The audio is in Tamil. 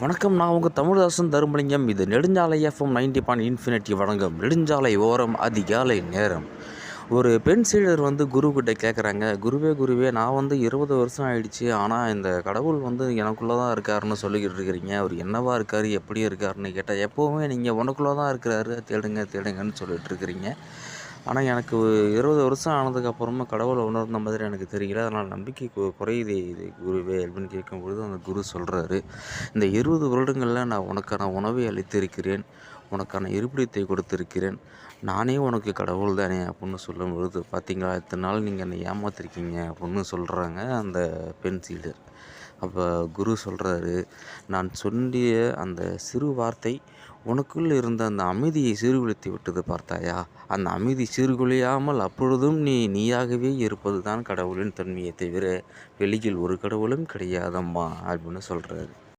வணக்கம் நான் உங்கள் தமிழரசன் தருமலிங்கம். இது நெடுஞ்சாலை எஃப்எம் நைன்டி பாயிண்ட் இன்ஃபினிட்டி வழங்கும் நெடுஞ்சாலை ஓரம் அதிகாலை நேரம். ஒரு பெண் சீடர் வந்து குருக்கிட்ட கேட்குறாங்க குருவே குருவே நான் வந்து இருபது வருஷம் ஆயிடுச்சு. ஆனால் இந்த கடவுள் வந்து எனக்குள்ளே தான் இருக்காருன்னு சொல்லிக்கிட்டு இருக்கிறீங்க. அவர் என்னவா இருக்கார் எப்படி இருக்காருன்னு கேட்டால் எப்போவுமே நீங்கள் உனக்குள்ளே தான் இருக்கிறாரு. தேடுங்க தேடுங்கன்னு சொல்லிட்டு இருக்கிறீங்க. ஆனால் எனக்கு இருபது வருஷம் ஆனதுக்கப்புறமா கடவுளை உணர்ந்த மாதிரி எனக்கு தெரியல. அதனால் நம்பிக்கை கு- இது குருவே அப்படின்னு கேட்கும்பொழுது அந்த குரு சொல்கிறாரு இந்த இருபது வருடங்களில் நான் உனக்கான உணவை அளித்திருக்கிறேன். உனக்கான இருப்பிடத்தை கொடுத்திருக்கிறேன். நானே உனக்கு கடவுள் தானே அப்படின்னு சொல்லும் பொழுது பார்த்தீங்களா இத்தனை நாள் நீங்கள் என்னை ஏமாத்திருக்கீங்க அப்படின்னு சொல்கிறாங்க அந்த பெண் சீடர். அப்போ குரு சொல்கிறாரு நான் சொல்லிய அந்த சிறு வார்த்தை உனக்குள் இருந்த அந்த அமைதியை சீர்குலைத்து விட்டது பார்த்தாயா? அந்த அமைதி சீர்குலையாமல் அப்பொழுதும் நீ நீயாகவே இருப்பது தான் கடவுளின் தன்மையை தவிர வெளியில் ஒரு கடவுளும் கிடையாதம்மா அப்படின்னு சொல்கிறாரு